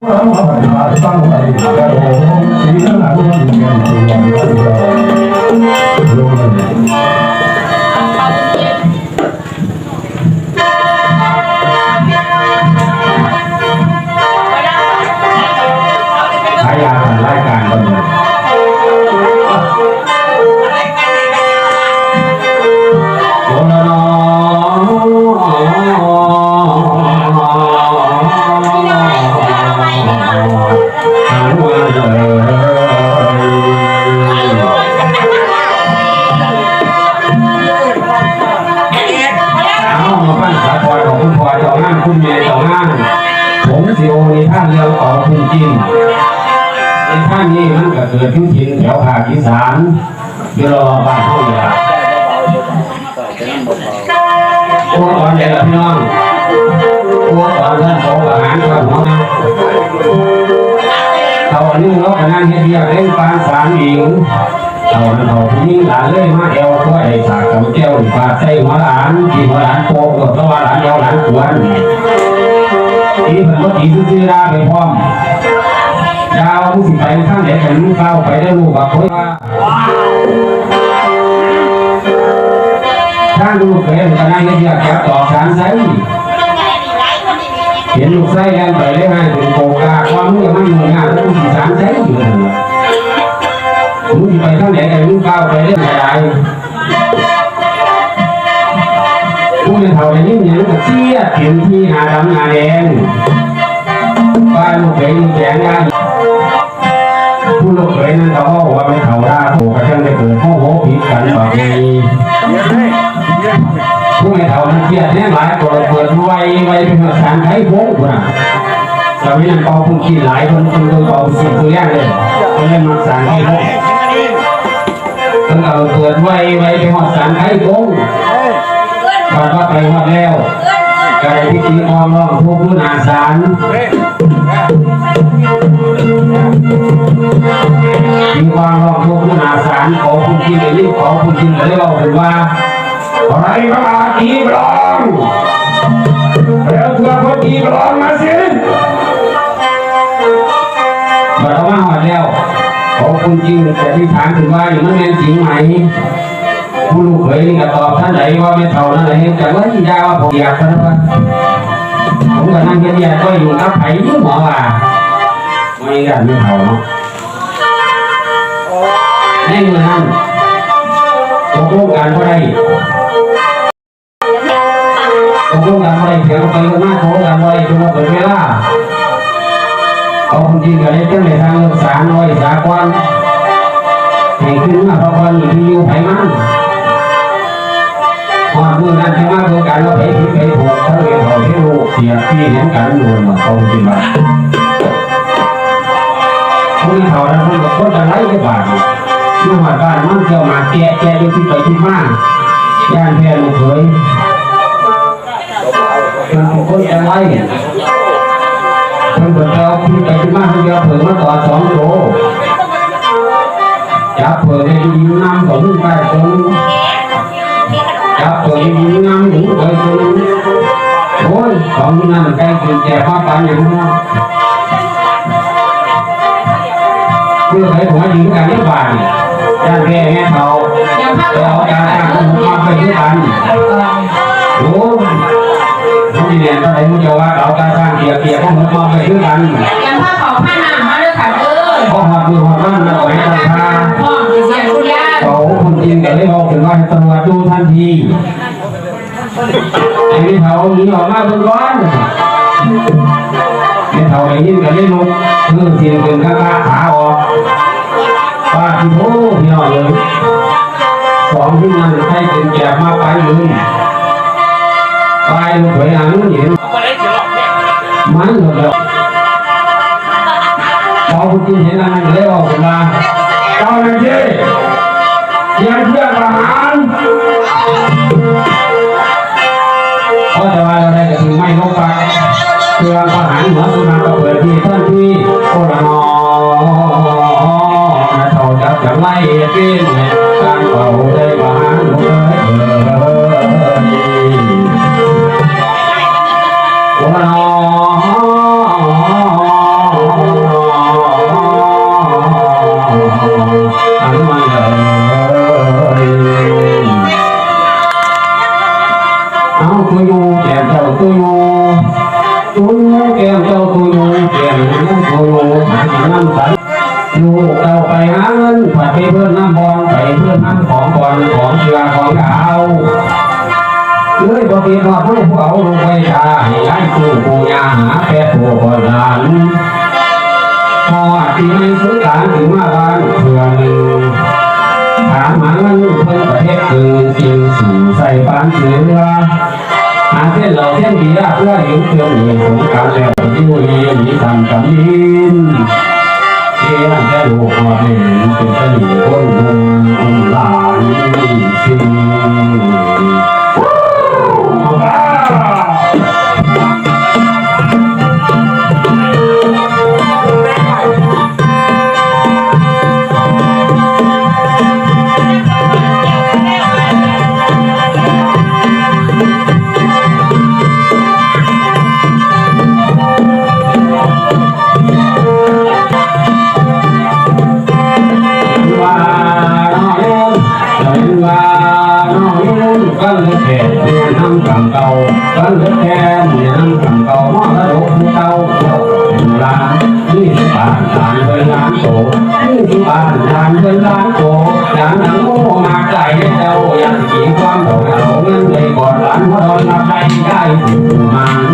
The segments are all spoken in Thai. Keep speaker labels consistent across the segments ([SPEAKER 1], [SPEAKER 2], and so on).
[SPEAKER 1] ข ยุทินถิ่นแถวภาคอีสานอยู่รอบ้านเฮานี่ล่ะโอ้ตอนเด็กล่ะพี่น้องโอ้ตอนท่านของอาหารครับหัวหน้าเขาอันนี้เราก็นั่งเฮ็ดเบียร์เล่นปานสามหญิงเขานั้นเขาผู้หญิงหลานเลยมาแอวตัวไอ้สากกับแก้วปาใส่หัวหลานกินหัวหลานโปกกับตัวหลานยาวหลานขวนนี่เพิ่นก็ตีซื่อๆลาไปพร้อม ดาวผู้สิไปข้างไหนกันลูกเก้าไปได้ลูกบักคนว่าข้างลูกเคยมันก็นั่งเงียบๆแกต่อสารไซเห็นลูกไส้แรงไปได้ไงถึงโกกาความมือมันมืองานแล้วมึงสิสารไซอยู่นั่นล่ะมึงสิไปข้างไหนกันลูกเก้าไปได้ไม่ได้ผู้เป็นเท่าในนี้เนี่ยมันก็เสียเต็มที่หาดำหาแดงบ้านลูกเขย ลูกแดงงานผู้ลูกเขยนั้นเขาบอกว่าไม่เขาได้ถูกกระทั่งได้เกิดข้อโหผิดกันแบบนี้ผู้ไม่เขานั้นเครียดแน่หลายคนเปิดไวไวเป็นสารไข้โค้งนะสมัยนั้นเป่าพุ่งขี้หลายคนคนตัวเป่าสิ่งตัวอย่างเลยเขาเลยมาสารไข้โค้ตั้งเอาเปิดไวไวเป็นหอดสารไข้โค้งพอว่าไปหอดแล้วกายพิธีออมรองผู้ผู้นาสาร มีความรอบรู้ขนาดสารของคุณกินเลยรีบของคุณกินเลยเราเป็นว่าอะไรมาตีบลองแล้วเธอคนตีบลองมาสิมาเราว่าหอดแล้วของคุณจริงแต่ที่ถามถึงว่าอย่างนั้นจริงไหมผู้ลูกเขยนี่ก็ตอบท่านไหนว่าไม่เท่านั้นเลยแต่ว่าที่ยาวผมอยากท่านว่าผมก็นั่งเงียบๆก็อยู่กับไผ่ยุ่งหมอว่า ไม่กันไม่เท่าเนาะในเมืองนั้นตกลงกันบ่ได้ตกลงกันบ่ได้เถียงไปกันมาตกลงกันบ่ได้จนว่าเปิดเวลาเอาคนจริงก็ได้จังในทางสารน้อยสากวนให้ขึ้นมาพราะว่ามีที่อยู่ไผ่มันหอดมือนั้นที่มาเกิดการว่าไผผิดไผถูกทั้งเรียนเขาที่รู้เสียที่เห็นกันอยู่มาเขาจริงว่า ผู้ที่เขานั้นคนกับคนอะไรได้บาดนี่ที่หอดบ้านมันเกี่ยวมาแกะแกะอยู่ที่ไปที่มาย่านแพ้ลูกเขยเป็นคนจะไล่เพิ่นเปิดเอาที่ไปที่มาเพิ่นเดียวเผิงมาต่อสองโตจับเผิงให้ดีน้ำของไปตรงจับเผิงให้ดีน้ำถึงไปตรงโอ้ยของนั้นใกล้กินแก่ผ้าปานอย่างนั้น เพื่อให้หัวหญิงกันที่บ้านย่านแก่แม่เขา
[SPEAKER 2] ยังา
[SPEAKER 1] เราการทาคุณมาไปที่บ้านโอ้เขาดีเด่นอะไรมุจว่าเราการทางเกียร์เกียร์ของมันมาไปที่บ้าน
[SPEAKER 2] ยังภาคของผ้าหนามาเลยค่ะเด้อ
[SPEAKER 1] พอหักมือหักบ้านเราไปทางทาง
[SPEAKER 2] พ่อมีเสียงคุณย่า
[SPEAKER 1] เขาคุณจีนก็เลยบอกถึงว่าให้ตำรวจดูทันทีไอ้นี่เขาหนีออกมาเบื้องก้อน เขาไอ้ยินก็เลยลุกคือเสียงเกินข้างขาออกป้าที่โอ้พี่น้องเลยสองที่นั่นให้เป็นแก่มาไปเลยไปลูกเขยหางเห็นมันหมดแล้วพอคุณกินเห็นอะไรเลยบอกมาเจ้าหน้าที่เตรียมเพื่อนทหารเพราะจะว่าเราได้ก็ถึงไม่ลงไป เครื่องทหารหัวสุนัขก็เปิดที่ท่านที่โอ้ลนอนะเท่าจับจับไล่กินการเป่าได้บานเอ้ยโอ้ลนอากเพื่อหิวเพื่อเหนื่อยสงการแล้วที่โมเยมีทำกัำลินเที่ยงแค่ดูความเห็นเป็นเฉลี่ยคน ตอนรับใจได้ผู้งาน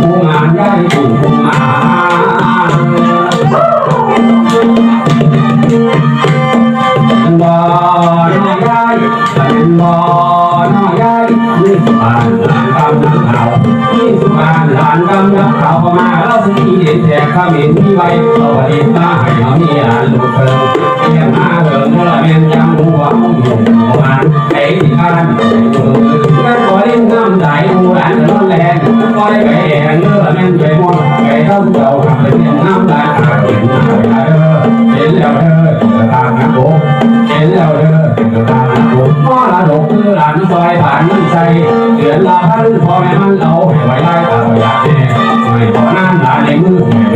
[SPEAKER 1] ผู้มานได้ผู้งานบ่น้อยใหญ่เป็นบ่น้อยใหญ่ยี่สิบบานหลานกำนักเขานี่สิบบานหลานกำนักเขาพมาแล้วสิเด็ดแจกขมิ้นที่ไว้เอาไว้ตาให้เอามีอันลูกเพิ่มเยี่ยมาเถิดโมละเมียนจำงหัวมุ่งหนุ่มโบราณไอ้ที่ข้านั้น tiếng nam đại u ảnh nó lèn có đây cái hẹn nữa nên về môn cái thân đầu hàng tình nhân nam đại hạ chuyện hạ đơ đến lèo đơ là ngã cố đến lèo đơ là ngã cố
[SPEAKER 2] nó là đột tư là nó xoay bản mình xây chuyện là thân phò mẹ măn lâu mẹ mày lai tạo giả tiền mày có nan là để mưa mẹ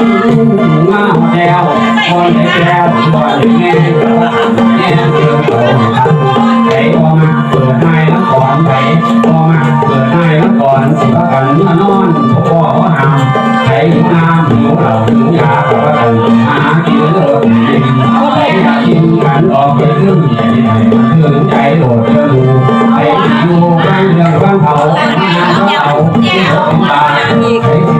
[SPEAKER 2] มาแล้ว
[SPEAKER 3] คนแล้
[SPEAKER 2] วบ่ได้แน่แน่เรื่อง
[SPEAKER 1] โตไปพอมาเปิดให้แล้วก่อนไปพอมาเปิดให้แล้วก่อนสิพักกันมานอนพ่อหามไปหิวน้ำหิวเหล้าหิวยาพักกันหากินรถกินอยากกินกันออกไปเรื่องใหญ่เรื่องใจโหดกระดูไปอยู่บ้านเรื่องบ้านเขาหาเขาเอาที่เขาตาย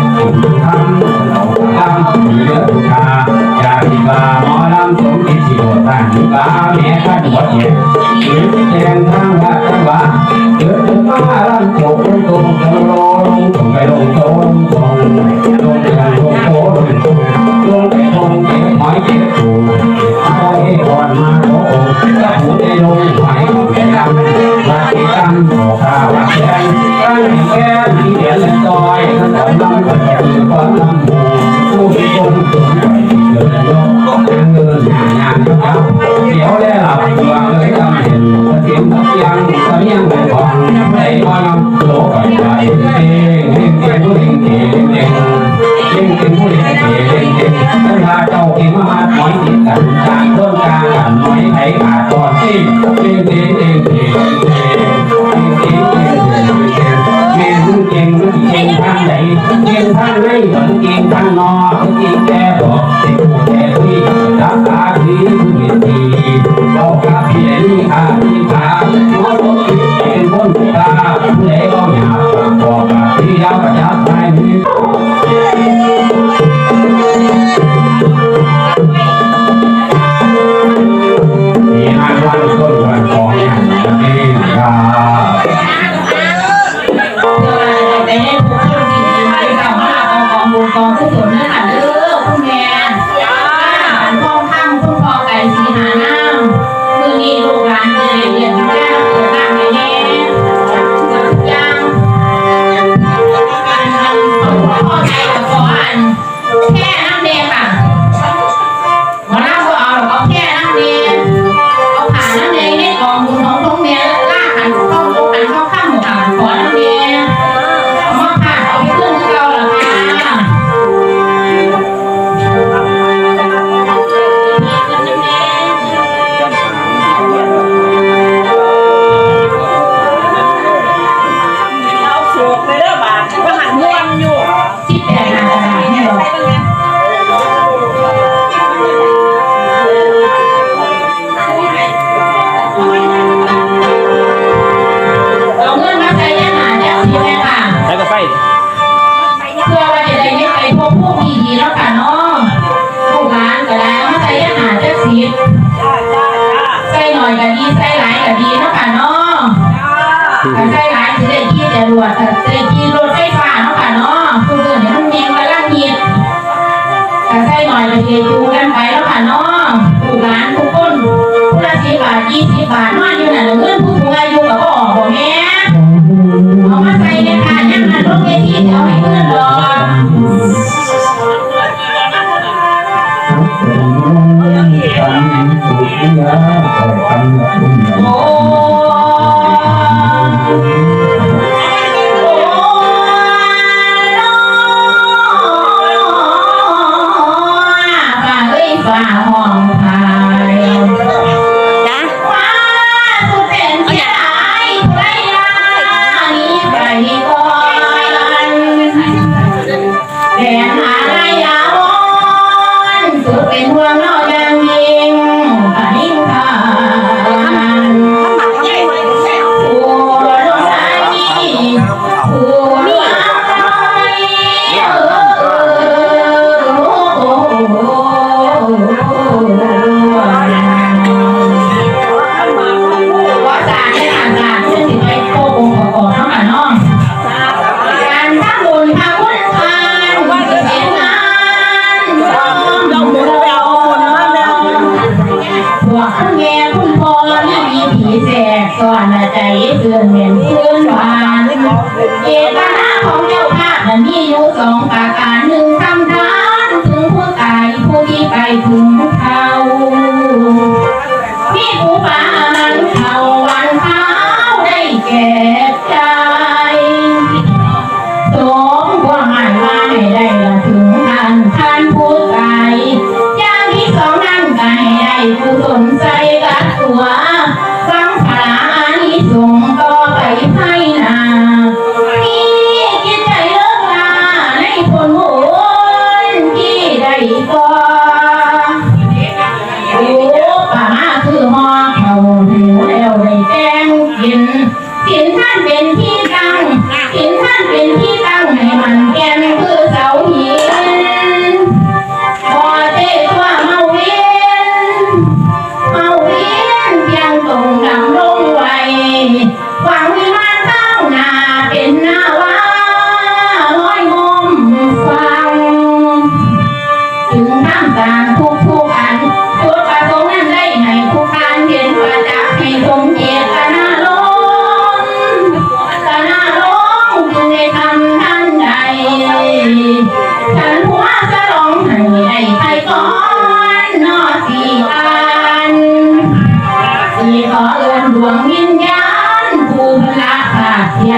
[SPEAKER 1] ทำเราทำมีเลือดชาอยากที่ว่าหมอลำสมที่สิโดตั้งที่ว่าแม่ท่านวัดเนี่ยหรือแจงทางวัดทางว่าเกิดถึงมาลงโจกตรงตรงลงตรงไปลงตรงตรงลงทางลงโค้งลง นเก็บหอยเกหูหอยกอนมาโอ้กระหูในลงไหวแก่ดำมาที่ตั้งหัวข้าวแข็งตั้แก้มที่เหรีน้อยทั้ง
[SPEAKER 2] ดั้นก็แก่ก่อนลำบูผู้ที่คงตุนไปเดินโลก ไหนผ่านก่อนที่เรียนเรียน 이哎,다哎어 트.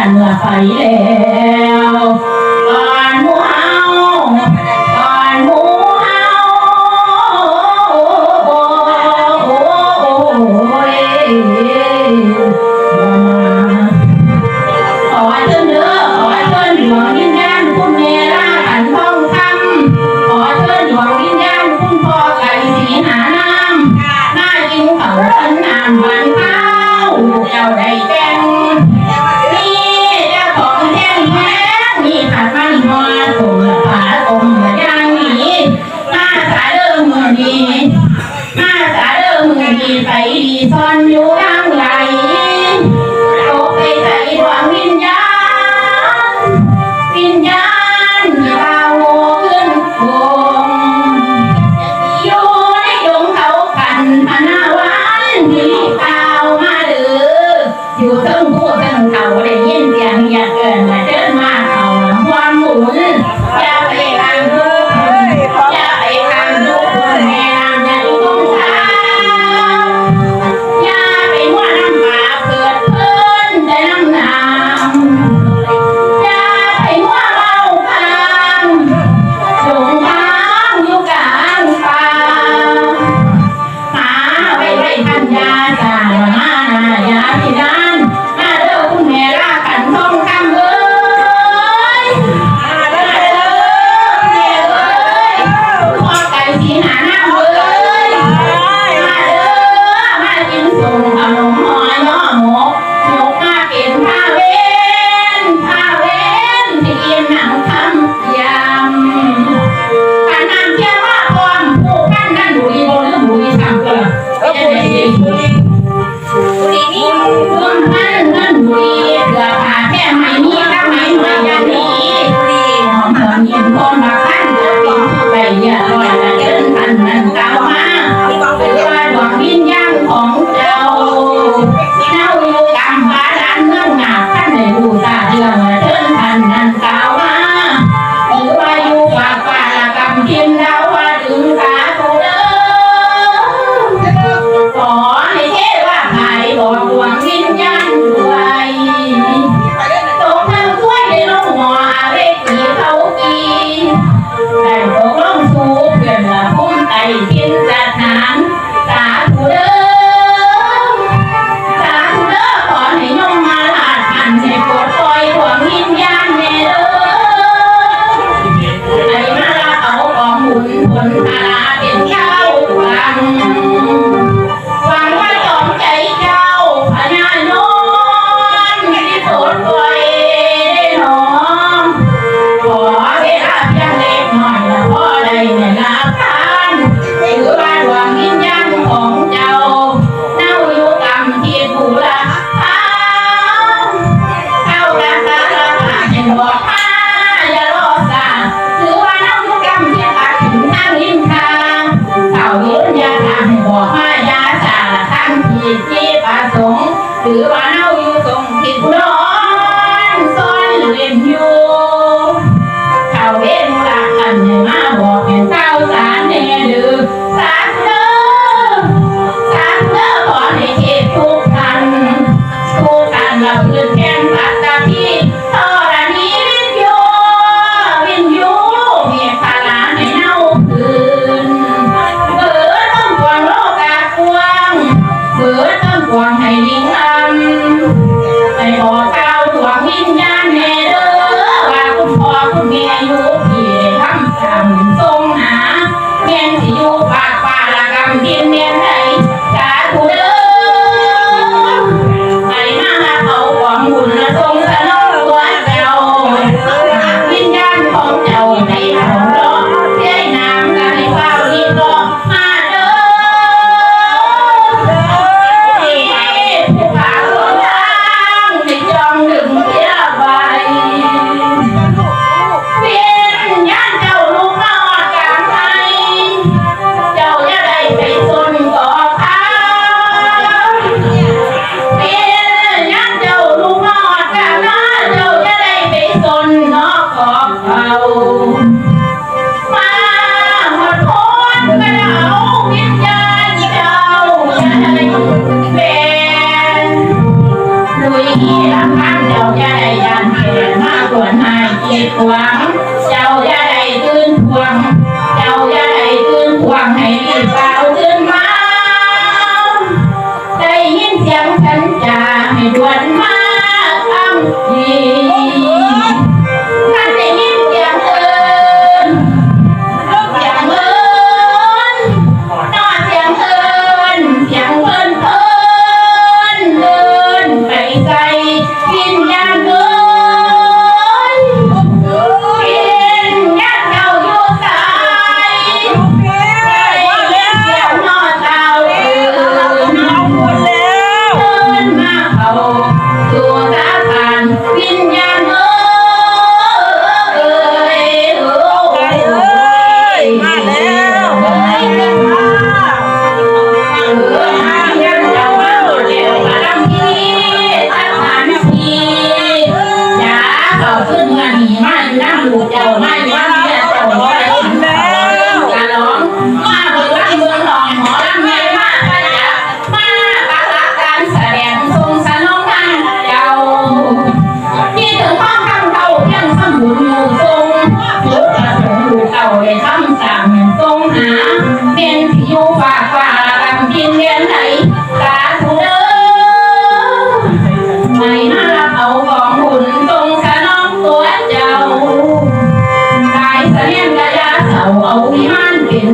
[SPEAKER 2] ันละไฟแด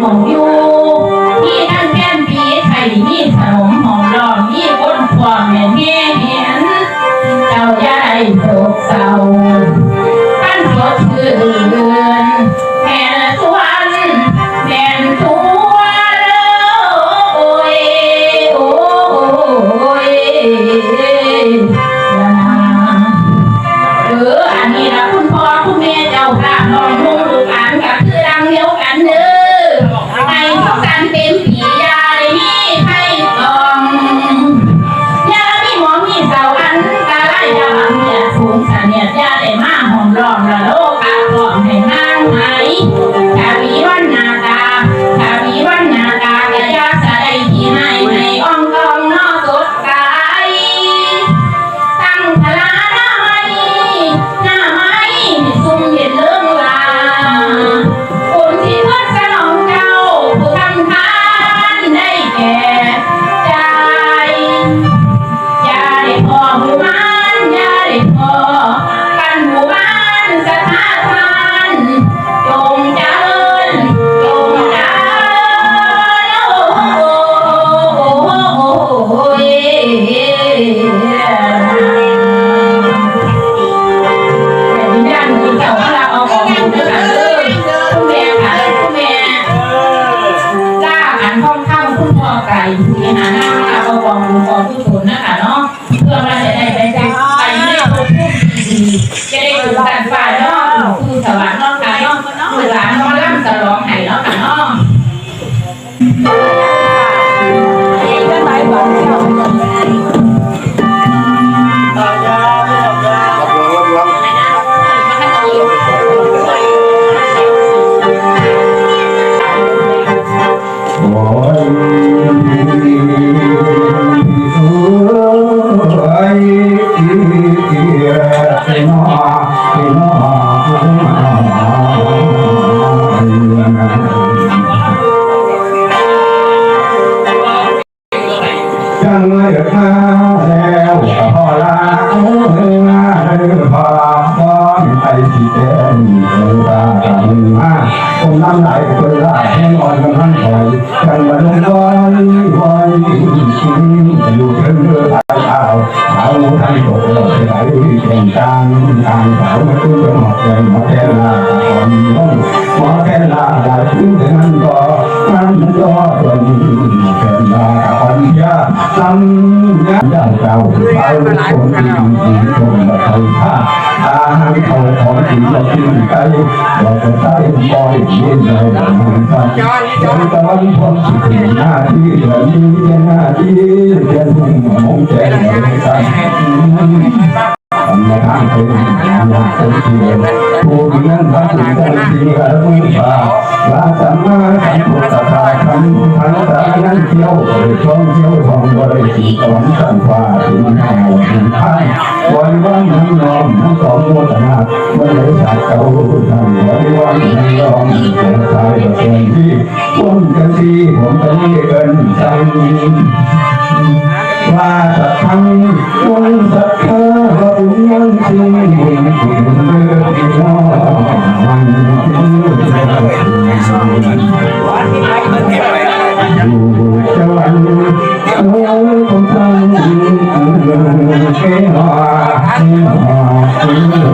[SPEAKER 2] on yêu าคนน้ำไหลคนละแห้งอ่อนมันหันหอยจังหวัดลงลอยหอยอยู่เพิ่งเรือพายเอาเอาทางตกหลดไหลเก่งกลางทางเขาไม่ต้องหมดเลยหมอแลาอ่อนลงหมอแค่ลาได้งนั้นก็นั่นก็ตนแค่ลาอ่อนยาตั้งยาเจ้าเจ้าเอาคนดีคนมาไทยผ้อาหารเขา ที่เราที่ไกยเราจะใช้บอยเย็นเราจะมุ่งกันเราจะวันพ้นสิ่งหน้า
[SPEAKER 1] ที่เรามีหน้าที่จะมุ่งมอยแก่กันันะครัเป็นอย่างเป็มที่ผู้เลี้ยงพระถึงนด้ดีกระวิบาพระสัมมาสัมพุทธะคันพันตะนั้นเที่ยวเอ่ยท่องเที่ยวท่องบริสีตอนสันฟ้าถึงแนวถึงท่านวันว่างนั้นยอมทั้งสองโมทนาเมื่อไหร่สัเก่าทั้งวันว่างนั้นยอมเป็นสายประเสริที่ว่องกันทีผมเะไม่เอินใจว่าสัตว์ทั้งวัสัต cũng nhân chung mình cùng đưa cho hoàng dù cho anh nhớ con thân cái hoa hoa cũng đời